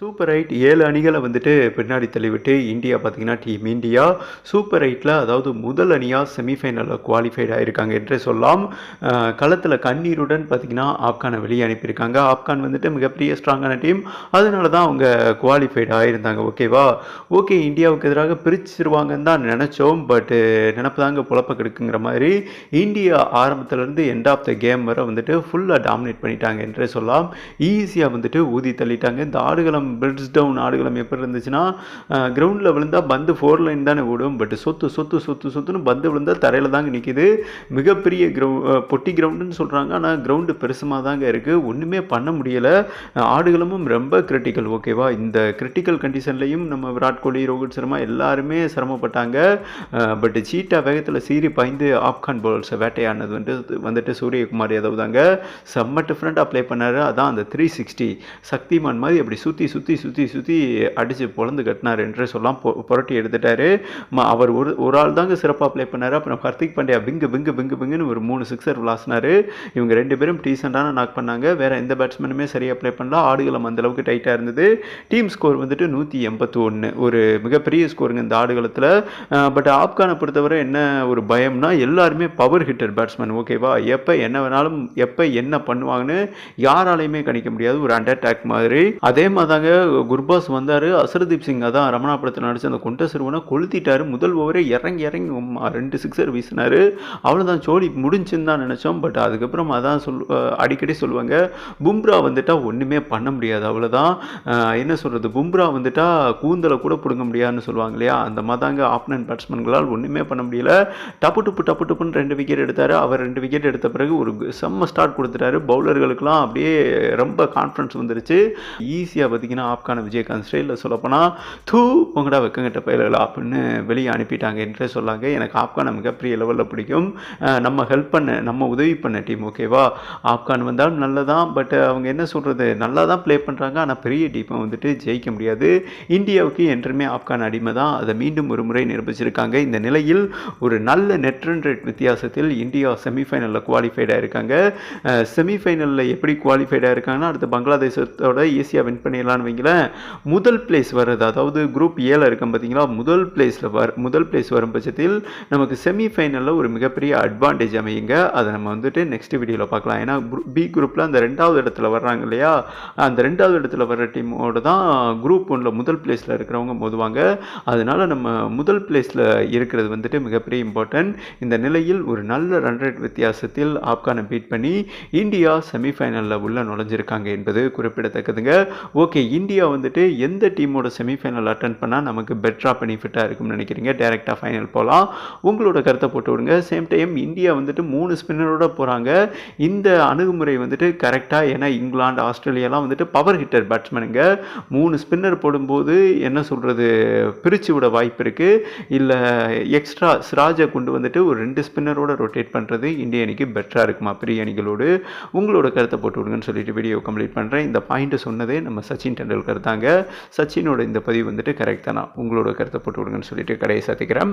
Super right ஏழு அணிகளை வந்துட்டு பின்னாடி தள்ளிவிட்டு இந்தியா பார்த்தீங்கன்னா டீம் இந்தியா. சூப்பர் ரைட்டில் அதாவது முதல் அணியாக செமிஃபைனலில் குவாலிஃபைட் ஆகிருக்காங்க என்றே சொல்லலாம். களத்தில் கண்ணீருடன் பார்த்தீங்கன்னா ஆப்கானை வெளியே அனுப்பியிருக்காங்க. ஆப்கான் வந்துட்டு மிகப்பெரிய ஸ்ட்ராங்கான டீம் அதனால தான் அவங்க குவாலிஃபைட் ஆகிருந்தாங்க ஓகேவா ஓகே இந்தியாவுக்கு எதிராக பிரிச்சிருவாங்கன்னு தான் நினச்சோம். பட்டு நினப்பு தாங்க புழப்ப கெடுக்குங்கிற மாதிரி இந்தியா ஆரம்பத்துலேருந்து எண்ட் ஆஃப் த கேம் வரை வந்துட்டு ஃபுல்லாக டாமினேட் பண்ணிட்டாங்க என்றே சொல்லலாம். ஈஸியாக வந்துட்டு ஊதி தள்ளிட்டாங்க. இந்த ஆடுகளம் பிரிட்ஸ் டவுன் ஆடுகளம் எப்படி இருந்துச்சுன்னா கிரவுண்டில் விழுந்தால் பந்து ஃபோர் லைன் தானே ஓடும். பட் சொத்து சொத்து சொத்து சொத்துன்னு பந்து விழுந்தால் தரையில் தாங்க நிற்கிது மிகப்பெரிய கிரவு பொட்டி கிரவுண்டுன்னு சொல்கிறாங்க ஆனால் கிரவுண்டு பெருசுமாக தாங்க இருக்குது ஒன்றுமே பண்ண முடியலை. ஆடுகளமும் ரொம்ப கிரிட்டிக்கல் ஓகேவா இந்த கிரிட்டிக்கல் கண்டிஷன்லையும் நம்ம விராட் கோலி ரோஹித் சர்மா எல்லாருமே சிரமப்பட்டாங்க. பட் சீட்டா வேகத்தில் சீறி பாய்ந்து ஆப்கான் பவுல்ஸ் வேட்டையானது வந்துட்டு வந்துட்டு சூரியகுமார் யாதவ் தாங்க. செம்ம டிஃப்ரெண்ட்டாக ப்ளே பண்ணார். அதான் அந்த த்ரீ சிக்ஸ்டி சக்திமான் மாதிரி அப்படி சுற்றி சுற்றி சுற்றி சுற்றி சுற்றி அடித்து பொழந்து கட்டினார் என்றே சொல்லலாம் பொ புரட்டி எடுத்துட்டாரு. அவர் ஒரு ஒரு ஆள் தாங்க சிறப்பாக ப்ளே பண்ணார். அப்புறம் கார்த்திக் பாண்டியா பிங்கு பிங்கு பிங்கு பிங்குன்னு ஒரு மூணு சிக்ஸர் விளாசினார். இவங்க ரெண்டு பேரும் டீசெண்டான நாக் பண்ணாங்க. வேறு எந்த பேட்ஸ்மேனுமே சரியாக ப்ளே பண்ணல. ஆடுகளம் அந்தளவுக்கு டைட்டாக இருந்தது. டீம் ஸ்கோர் வந்துட்டு நூற்றி எண்பத்தி ஒன்று ஒரு மிகப்பெரிய ஸ்கோருங்க இந்த ஆடுகளத்தில். பட் ஆப்கானை பொறுத்தவரை என்ன ஒரு பயம்னா எல்லாருமே பவர் ஹிட்டர் பேட்ஸ்மேன் ஓகேவா எப்போ என்ன வேணாலும் எப்போ என்ன பண்ணுவாங்கன்னு யாராலையுமே கணிக்க முடியாது. ஒரு அண்டர் அட்டாக் மாதிரி. அதே மாதிரி தாங்க குர்பாஸ் வந்தார்? அசர்தீப் சிங் அதான் ரமணா படத்தில் நடிச்ச அந்த குண்ட சிறுவனை கொளுத்திட்டாரு. முதல் ஓவரே இறங்கி இறங்கி ரெண்டு சிக்ஸர் வீசினார். அவ்வளோதான் சோழி முடிஞ்சுன்னு தான் நினச்சோம். பட் அதுக்கப்புறம் அதான் சொல் அடிக்கடி சொல்லுவாங்க பும்ரா வந்துட்டால் ஒன்றுமே பண்ண முடியாது அவ்வளோதான் என்ன சொல்கிறது பும்ரா வந்துட்டால் கூந்தலை கூட பிடுங்க முடியாதுன்னு சொல்லுவாங்க இல்லையா? அந்த மாதிரி தாங்க ஆப்னன் பேட்ஸ்மேன்களால் ஒன்றுமே பண்ண முடியல. டப்பு டுப்பு டப்பு டுப்புன்னு ரெண்டு விக்கெட் எடுத்தார். அவர் ரெண்டு விக்கெட் எடுத்த பிறகு ஒரு செம்ம ஸ்டார்ட் கொடுத்துட்டாரு. பவுலர்களுக்கெல்லாம் அப்படியே ரொம்ப கான்ஃபிடன்ஸ் வந்துருச்சு. ஈஸியாக பார்த்தீங்கன்னா ஆப்கான விஜயகாந்த் ஸ்டைலில் சொல்லப்போனால் தூ உங்கடா வெக்கங்கிட்ட பயிர்களா அப்படின்னு வெளியே அனுப்பிட்டாங்க என்று சொல்லாங்க எனக்கு ஆப்கானை மிகப்பெரிய லெவலில் பிடிக்கும். நம்ம ஹெல்ப் பண்ண நம்ம உதவி பண்ண டீம் ஓகேவா ஆப்கான் வந்தாலும் நல்லதான் பட் அவங்க என்ன சொல்கிறது நல்லா தான் ப்ளே பண்ணுறாங்க ஆனால் பெரிய டீமை வந்துட்டு ஜெயிக்க முடியாது. இந்தியாவுக்கு என்றுமே ஆப்கான் அடிமை தான். அதை மீண்டும் ஒரு முறை நிரூபிச்சிருக்காங்க. இந்த நிலையில் ஒரு நல்ல நெட் ரன் ரேட் வித்தியாசத்தில் இந்தியா செமிஃபைனலில் குவாலிஃபைடாக இருக்காங்க. செமிஃபைனலில் எப்படி குவாலிஃபைடாக இருக்காங்கன்னா அடுத்து பங்களாதேசத்தோட ஈஸியாக வின் பண்ணிடலான்னு வைங்களேன் முதல் பிளேஸ் வர்றது அதாவது குரூப் ஏல இருக்கும் பார்த்தீங்களா முதல் பிளேஸில் வர முதல் பிளேஸ் வரும் பட்சத்தில் நமக்கு செமிஃபைனலில் ஒரு மிகப்பெரிய அட்வான்டேஜ் அமையுங்க. அதை நம்ம வந்துட்டு நெக்ஸ்ட் வீடியோவில் பார்க்கலாம். ஏன்னா பி குரூப்பில் அந்த ரெண்டாவது இடத்துல வர்றாங்க இல்லையா? அந்த ரெண்டாவது இடத்துல வர்ற டீமோட தான் குரூப் ஒன்றில் முதல் பிளேஸில் இருக்கிறவங்க மோதுவாங்க. அதனால நம்ம முதல் பிளேஸில் இருக்கிறது வந்துட்டு மிகப்பெரிய இம்பார்ட்டன்ட் இந்த நிலையில் ஒரு நல்ல ரன் ரேட் வித்தியாசத்தில் ஆப்கானை பீட் பண்ணி இந்தியா செமிஃபைனலில் உள்ள நுழைஞ்சிருக்காங்க என்பது குறிப்பிடத்தக்கதுங்க. ஓகே இந்தியா வந்துட்டு எந்த டீமோட செமிஃபைனல் அட்டன் பண்ணால் நமக்கு பெட்டராக பெனிஃபிட்டாக இருக்கும்னு நினைக்கிறீங்க? டேரெக்டாக ஃபைனல் போகலாம் உங்களோட கருத்தை போட்டு விடுங்க. சேம் டைம் இந்தியா வந்துட்டு மூணு ஸ்பின்னரோட போகிறாங்க இந்த அணுகுமுறை வந்துட்டு கரெக்டாக ஏன்னா இங்கிலாந்து ஆஸ்திரேலியாலாம் வந்துட்டு பவர் ஹிட்டர் பேட்ஸ்மேனுங்க மூணு ஸ்பின்னர் போடும்போது என்ன சொல்கிறது பிரித்து விட வாய்ப்பு இருக்குது இல்லை எக்ஸ்ட்ரா சிராஜை கொண்டு வந்துட்டு ஒரு ரெண்டு ஸ்பின்னரோட ரொட்டேட் பண்ணுறது இந்திய அணிக்கு பெட்டராக இருக்குமா? பெரிய அணிகளோடு உங்களோட கருத்தை போட்டு விடுங்கன்னு சொல்லிட்டு வீடியோ கம்ப்ளீட் பண்ணுறேன் இந்த பாயிண்ட்டை சொன்னதே நம்ம சச்சின் டெண்டுல்கர் தாங்க சச்சினோட இந்த பதிவு வந்துட்டு கரெக்ட் தானா? உங்களோட கருத்தை போட்டு விடுங்கன்னு சொல்லிட்டு கடையை சாத்திக்கிறேன்.